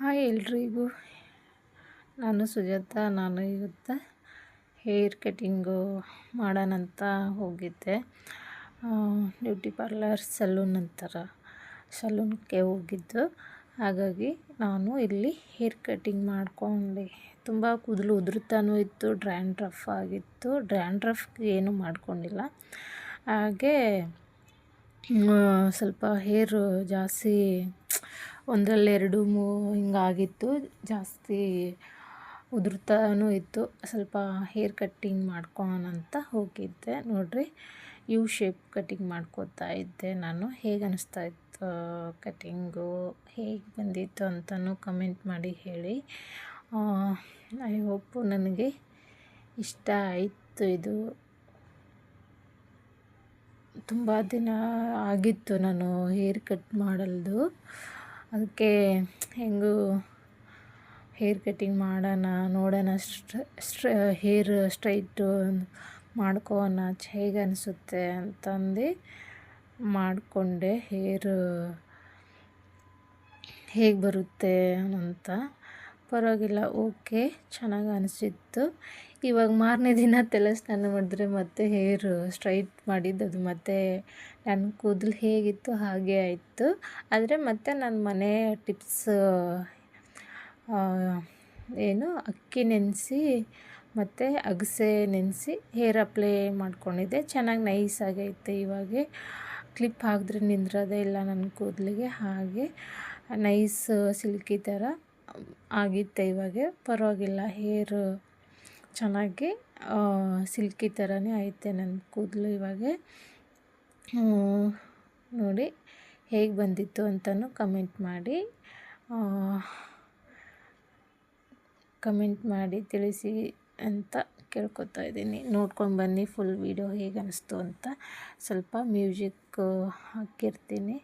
Hi ಎಲ್ರಿಗೂ. ನಾನು ಸುಜಾತ, ನಾನು ಇವತ್ತು ಹೇರ್ ಕಟಿಂಗು ಮಾಡೋಣಂತ ಹೋಗಿದ್ದೆ. ಬ್ಯೂಟಿ ಪಾರ್ಲರ್ ಸಲೂನ್ ಅಂತಾರ, ಸಲೂನ್ಗೆ ಹೋಗಿದ್ದು. ಹಾಗಾಗಿ ನಾನು ಇಲ್ಲಿ ಹೇರ್ ಕಟಿಂಗ್ ಮಾಡಿಕೊಂಡೆ. ತುಂಬ ಕೂದಲು ಉದುರುತ್ತಾನೂ ಇತ್ತು, ಡ್ರ್ಯಾಂಡ್ರಫ್ ಆಗಿತ್ತು. ಡ್ರ್ಯಾಂಡ್ರಫ್ಗೆ ಏನೂ ಮಾಡ್ಕೊಂಡಿಲ್ಲ. ಹಾಗೆ ಸ್ವಲ್ಪ ಹೇರು ಜಾಸ್ತಿ ಒಂದರಲ್ಲಿ ಎರಡು ಮೂ, ಹಿಂಗಾಗಿತ್ತು. ಜಾಸ್ತಿ ಉದುರ್ತಾನೂ ಇತ್ತು. ಸ್ವಲ್ಪ ಹೇರ್ ಕಟ್ಟಿಂಗ್ ಮಾಡ್ಕೋಣ ಹೋಗಿದ್ದೆ. ನೋಡಿರಿ, ಯು ಶೇಪ್ ಕಟ್ಟಿಂಗ್ ಮಾಡ್ಕೋತಾ ಇದ್ದೆ ನಾನು. ಹೇಗೆ ಅನಿಸ್ತಾ ಇತ್ತು ಕಟ್ಟಿಂಗು? ಹೇಗೆ ಬಂದಿತ್ತು ಅಂತಲೂ ಕಮೆಂಟ್ ಮಾಡಿ ಹೇಳಿ. ಐ ಹೋಪ್ ನನಗೆ ಇಷ್ಟ ಆಯಿತು ಇದು. ತುಂಬ ದಿನ ಆಗಿತ್ತು ನಾನು ಹೇರ್ ಕಟ್ ಮಾಡಲ್ದು. ಅದಕ್ಕೆ ಹೆಂಗೂ ಹೇರ್ ಕಟ್ಟಿಂಗ್ ಮಾಡೋಣ, ನೋಡೋಣ ಹೇರ್ ಸ್ಟ್ರೈಟು ಮಾಡ್ಕೋಣ ಹೇಗೆ ಅನಿಸುತ್ತೆ ಅಂತಂದು ಮಾಡಿಕೊಂಡೆ ಹೇರ್ ಹೇಗೆ ಬರುತ್ತೆ ಅಂತ. ಪರವಾಗಿಲ್ಲ. ಓಕೆ. ಚೆನ್ನಾಗಿ ಅನಿಸಿತ್ತು. ಇವಾಗ ಮಾರನೇ ದಿನ ತಲೆ ಸ್ನಾನ ಮಾಡಿದ್ರೆ ಮತ್ತೆ ಹೇರ್ ಸ್ಟ್ರೈಟ್ ಮಾಡಿದ್ದು ಅದು ಮತ್ತೆ ನನ್ನ ಕೂದಲು ಹೇಗಿತ್ತು ಹಾಗೆ ಆಯಿತು. ಆದರೆ ಮತ್ತೆ ನನ್ನ ಮನೆ ಟಿಪ್ಸ್ ಏನು ಅಕ್ಕಿ ನೆನೆಸಿ ಮತ್ತು ಅಗಸೆ ನೆನೆಸಿ ಹೇರ್ ಅಪ್ಲೈ ಮಾಡ್ಕೊಂಡಿದ್ದೆ. ಚೆನ್ನಾಗಿ ನೈಸ್ ಆಗೈತೆ ಇವಾಗ. ಕ್ಲಿಪ್ ಹಾಕಿದ್ರೆ ನಿಂದ್ರೋದೇ ಇಲ್ಲ ನನ್ನ ಕೂದಲಿಗೆ ಹಾಗೆ. ನೈಸ್ ಸಿಲ್ಕಿ ಥರ ಆಗಿತ್ತು ಇವಾಗ. ಪರವಾಗಿಲ್ಲ ಹೇರ್ ಚೆನ್ನಾಗಿ ಸಿಲ್ಕಿ ಥರನೇ ಐತೆ ನನ್ನ ಕೂದಲು ಇವಾಗ. ನೋಡಿ ಹೇಗೆ ಬಂದಿತ್ತು ಅಂತಲೂ ಕಮೆಂಟ್ ಮಾಡಿ. ಕಮೆಂಟ್ ಮಾಡಿ ತಿಳಿಸಿ ಅಂತ ಕೇಳ್ಕೊತಾ ಇದ್ದೀನಿ. ನೋಡ್ಕೊಂಡು ಬನ್ನಿ ಫುಲ್ ವೀಡಿಯೋ ಹೇಗೆ ಅನ್ನಿಸ್ತು ಅಂತ. ಸ್ವಲ್ಪ ಮ್ಯೂಸಿಕ್ ಹಾಕಿರ್ತೀನಿ.